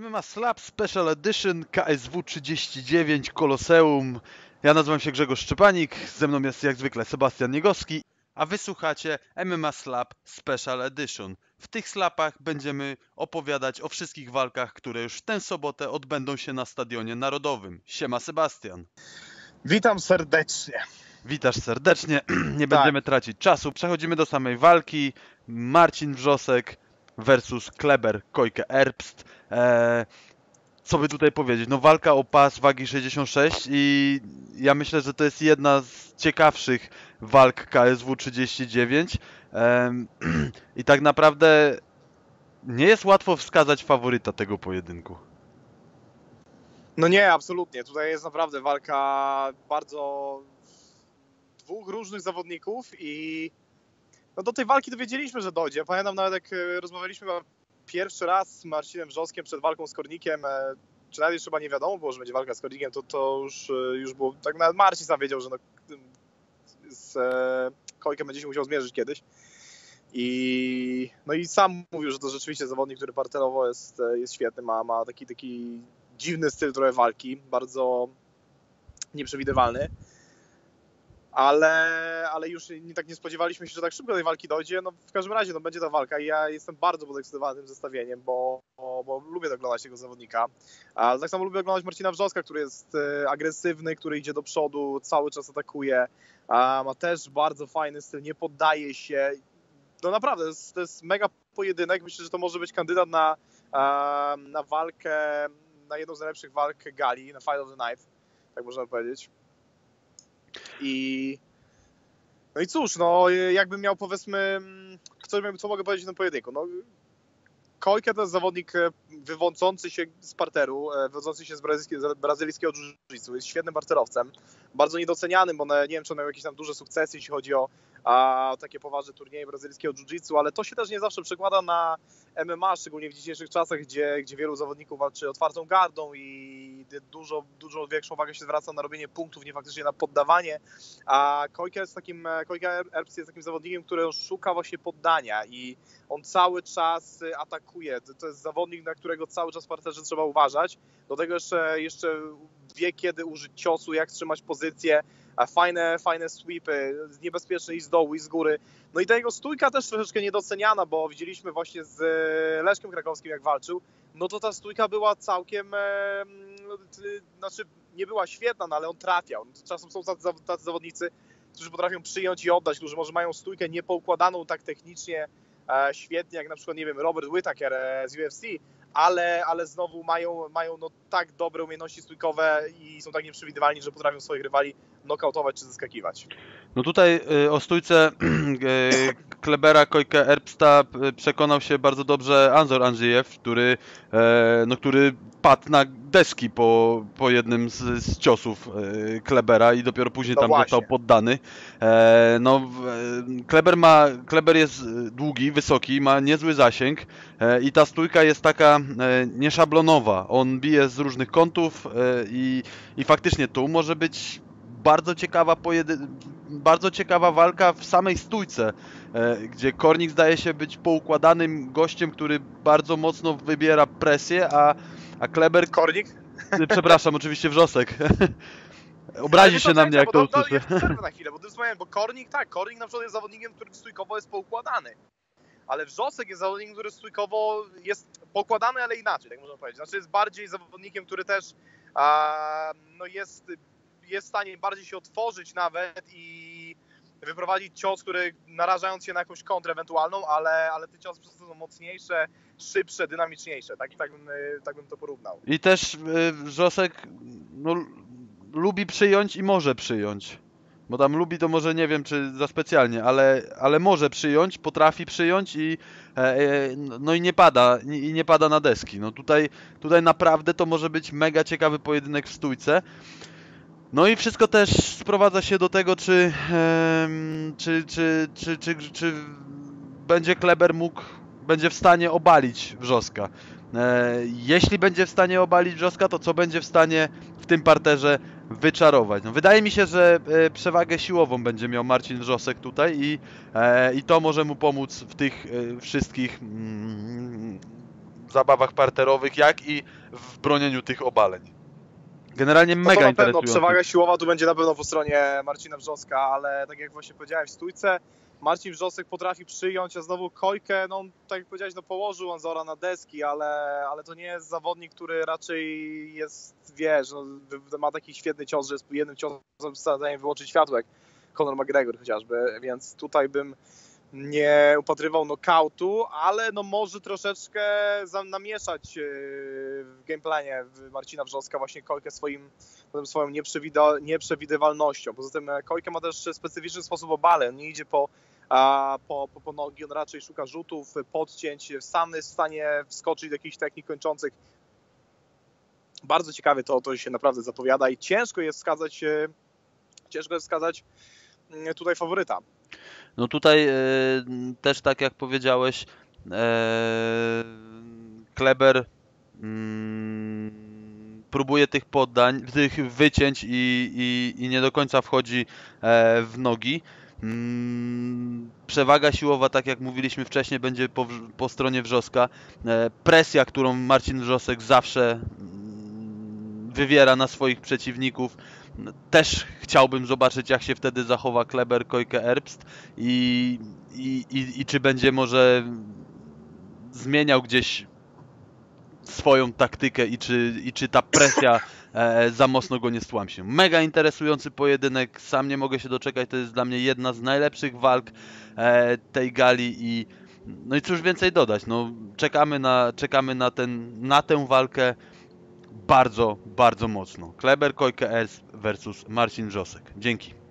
MMA Slap Special Edition KSW 39 Koloseum. Ja nazywam się Grzegorz Szczepanik, ze mną jest jak zwykle Sebastian Niegowski, a wysłuchacie MMA Slap Special Edition. W tych slapach będziemy opowiadać o wszystkich walkach, które już w tę sobotę odbędą się na Stadionie Narodowym. Siema Sebastian. Witam serdecznie. Witasz serdecznie, nie będziemy tracić czasu. Przechodzimy do samej walki. Marcin Wrzosek versus Kleber Kojke Erbst. Eee, co by tutaj powiedzieć? No walka o pas wagi 66 i ja myślę, że to jest jedna z ciekawszych walk KSW 39 eee, i tak naprawdę nie jest łatwo wskazać faworyta tego pojedynku. No nie, absolutnie. Tutaj jest naprawdę walka bardzo dwóch różnych zawodników i no do tej walki dowiedzieliśmy, że dojdzie. Pamiętam nawet jak e, rozmawialiśmy pierwszy raz z Marcinem Wrzoskiem przed walką z Kornikiem, e, czy nawet jeszcze chyba nie wiadomo było, że będzie walka z Kornikiem, to, to już, e, już było, tak nawet Marcin sam wiedział, że no, z Kojkiem będzie się musiał zmierzyć kiedyś. I, no i sam mówił, że to rzeczywiście zawodnik, który parterowo jest, jest świetny, ma, ma taki, taki dziwny styl trochę walki, bardzo nieprzewidywalny ale, ale już nie, tak nie spodziewaliśmy się, że tak szybko do tej walki dojdzie. No w każdym razie no, będzie ta walka i ja jestem bardzo podekscytowany tym zestawieniem, bo, bo, bo lubię oglądać tego zawodnika. Tak samo lubię oglądać Marcina Wrzoska, który jest e, agresywny, który idzie do przodu, cały czas atakuje. A ma też bardzo fajny styl, nie poddaje się. No naprawdę, to jest, to jest mega pojedynek. Myślę, że to może być kandydat na, na walkę, na jedną z najlepszych walk gali, na Fight of the Night, tak można powiedzieć. I no i cóż, no jakbym miał powiedzmy, co, co mogę powiedzieć na pojedynku? No, Kojka to jest zawodnik e, wywodzący się z parteru, e, wywodzący się z brazylijskiego, brazylijskiego jiu-jitsu. Jest świetnym parterowcem, bardzo niedocenianym, bo nie wiem, czy on miał jakieś tam duże sukcesy, jeśli chodzi o a, takie poważne turnieje brazylijskiego jiu-jitsu, ale to się też nie zawsze przekłada na MMA, szczególnie w dzisiejszych czasach, gdzie, gdzie wielu zawodników walczy otwartą gardą i dużo, dużo większą uwagę się zwraca na robienie punktów, nie faktycznie na poddawanie, a Kojka jest takim, Kojka Erbs jest takim zawodnikiem, który szuka właśnie poddania i on cały czas atakuje. To jest zawodnik, na którego cały czas parterze trzeba uważać. Do tego jeszcze, jeszcze wie, kiedy użyć ciosu, jak trzymać pozycję, fajne, fajne sweepy, niebezpieczne i z dołu, i z góry. No i ta jego stójka też troszeczkę niedoceniana, bo widzieliśmy właśnie z e, Leszkiem Krakowskim, jak walczył, no to ta stójka była całkiem, e, znaczy nie była świetna, no ale on trafiał. Czasem są tacy, zawodnicy, którzy potrafią przyjąć i oddać, którzy może mają stójkę niepoukładaną tak technicznie, e, świetnie, jak na przykład, nie wiem, Robert Whittaker z UFC, ale, ale znowu mają, mają no tak dobre umiejętności stójkowe i są tak nieprzewidywalni, że potrafią swoich rywali nokautować czy zaskakiwać. No tutaj y, o stójce y, Klebera, Kojke, Erbsta y, przekonał się bardzo dobrze Anzor Andrzejew, który, e, no, który padł na deski po, po jednym z, z ciosów e, Klebera i dopiero później no tam właśnie. został poddany. E, no, Kleber, ma, Kleber jest długi, wysoki, ma niezły zasięg i ta stójka jest taka nieszablonowa. On bije z różnych kątów i, i faktycznie tu może być bardzo ciekawa pojedy... bardzo ciekawa walka w samej stójce, e, gdzie Kornik zdaje się być poukładanym gościem, który bardzo mocno wybiera presję, a, a Kleber... Kornik? Przepraszam, oczywiście Wrzosek. Obrazi się na mnie, jak to usłyszy. przerwę na chwilę, bo wspomniałem, bo Kornik, tak, Kornik na przykład jest zawodnikiem, który stójkowo jest poukładany. Ale Wrzosek jest zawodnikiem, który stójkowo jest pokładany, ale inaczej, tak można powiedzieć. Znaczy jest bardziej zawodnikiem, który też a, no jest jest w stanie bardziej się otworzyć nawet i wyprowadzić cios, który narażając się na jakąś kontrę ewentualną, ale, ale te ciosy są mocniejsze, szybsze, dynamiczniejsze. Tak, tak, bym, tak bym to porównał. I też y, Wrzosek no, lubi przyjąć i może przyjąć. Bo tam lubi to może nie wiem czy za specjalnie, ale, ale może przyjąć, potrafi przyjąć i e, e no i nie pada i nie pada na deski. No tutaj, tutaj naprawdę to może być mega ciekawy pojedynek w stójce. No i wszystko też sprowadza się do tego, czy, czy, czy, czy, czy, czy będzie Kleber mógł, będzie w stanie obalić Wrzoska. E, jeśli będzie w stanie obalić Wrzoska, to co będzie w stanie w tym parterze wyczarować? No, wydaje mi się, że e, przewagę siłową będzie miał Marcin Wrzosek tutaj i, e, i to może mu pomóc w tych wszystkich mm, zabawach parterowych, jak i w bronieniu tych obaleń. Generalnie No mega to na pewno przewaga siłowa tu będzie na pewno po stronie Marcina Wrzoska, ale tak jak właśnie powiedziałem w stójce, Marcin Wrzosek potrafi przyjąć, a znowu Kojkę, no tak jak powiedziałeś, no położył Anzora na deski, ale, ale to nie jest zawodnik, który raczej jest, wiesz, no, ma taki świetny cios, że jest jednym ciosem w stanie wyłączyć światło, jak Conor McGregor chociażby, więc tutaj bym nie upatrywał knockoutu, ale no może troszeczkę za- namieszać yy, w gameplanie Marcina Wrzoska właśnie Kojkę swoim, swoją nieprzewidywalnością. Poza tym e, Kojkę ma też specyficzny sposób obale, on nie idzie po, a, po, po, po nogi, on raczej szuka rzutów, podcięć, sam jest w stanie wskoczyć do jakichś technik kończących. Bardzo ciekawie to, to się naprawdę zapowiada i ciężko jest wskazać, e, ciężko jest wskazać mm, tutaj faworyta. No tutaj e, też tak jak powiedziałeś, Kleber mm, próbuje tych poddań, tych wycięć i, i, i nie do końca wchodzi e, w nogi. Mm, Przewaga siłowa, tak jak mówiliśmy wcześniej, będzie po, po stronie Wrzoska. E, Presja, którą Marcin Wrzosek zawsze mm, wywiera na swoich przeciwników. No, Też chciałbym zobaczyć, jak się wtedy zachowa Kleber, Kojke, Erbst i, i, i, i czy będzie może zmieniał gdzieś swoją taktykę i czy, i czy ta presja e, za mocno go nie stłamsi. Mega interesujący pojedynek, sam nie mogę się doczekać, to jest dla mnie jedna z najlepszych walk e, tej gali i no i cóż więcej dodać, no czekamy na, czekamy na, ten, na tę walkę bardzo, bardzo mocno. Kleber Kojke S versus Marcin Wrzosek. Dzięki.